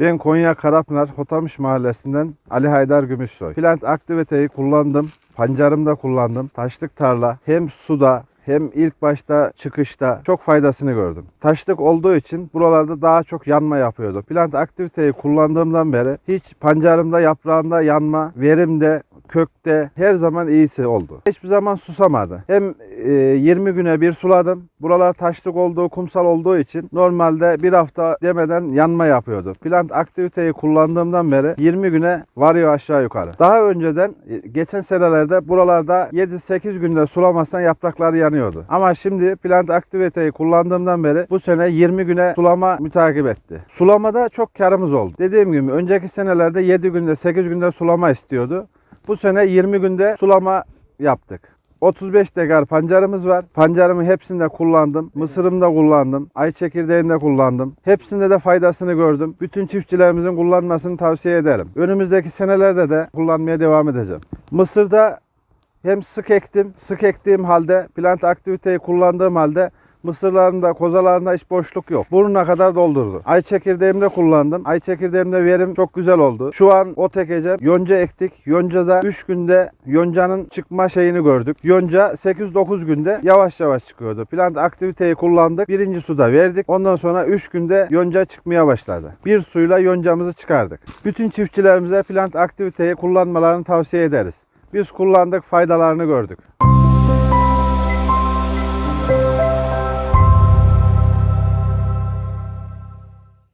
Ben Konya Karapınar Hotamış Mahallesi'nden Ali Haydar Gümüşsoy. Plant aktiviteyi kullandım. Pancarımda kullandım. Taşlık tarla hem suda hem ilk başta çıkışta çok faydasını gördüm. Taşlık olduğu için buralarda daha çok yanma yapıyordu. Plant aktiviteyi kullandığımdan beri hiç pancarımda yaprağında yanma, verimde, kökte her zaman iyisi oldu. Hiçbir zaman susamadı. Hem 20 güne bir suladım. Buralar taşlık olduğu, kumsal olduğu için normalde bir hafta demeden yanma yapıyordu. Plant aktiviteyi kullandığımdan beri 20 güne varıyor aşağı yukarı. Daha önceden e, geçen senelerde buralarda 7-8 günde sulamazsan yaprakları yanıyordu. Ama şimdi plant aktiviteyi kullandığımdan beri bu sene 20 güne sulama mütakip etti. Sulamada çok karımız oldu. Dediğim gibi önceki senelerde 7 günde 8 günde sulama istiyordu. Bu sene 20 günde sulama yaptık. 35 dekar pancarımız var. Pancarımı hepsinde kullandım. Mısırımda kullandım. Ay çekirdeğinde kullandım. Hepsinde de faydasını gördüm. Bütün çiftçilerimizin kullanmasını tavsiye ederim. Önümüzdeki senelerde de kullanmaya devam edeceğim. Mısırda hem sık ektim. Sık ektiğim halde plant aktiviteyi kullandığım halde mısırlarında, kozalarında hiç boşluk yok. Burnuna kadar doldurdu. Ay çekirdeğimde kullandım. Ay çekirdeğimde verim çok güzel oldu. Şu an o ekeceğim. Yonca ektik. Yoncada 3 günde yoncanın çıkma şeyini gördük. Yonca 8-9 günde yavaş yavaş çıkıyordu. Plant aktiviteyi kullandık. Birinci suda verdik. Ondan sonra 3 günde yonca çıkmaya başladı. Bir suyla yoncamızı çıkardık. Bütün çiftçilerimize plant aktiviteyi kullanmalarını tavsiye ederiz. Biz kullandık, faydalarını gördük.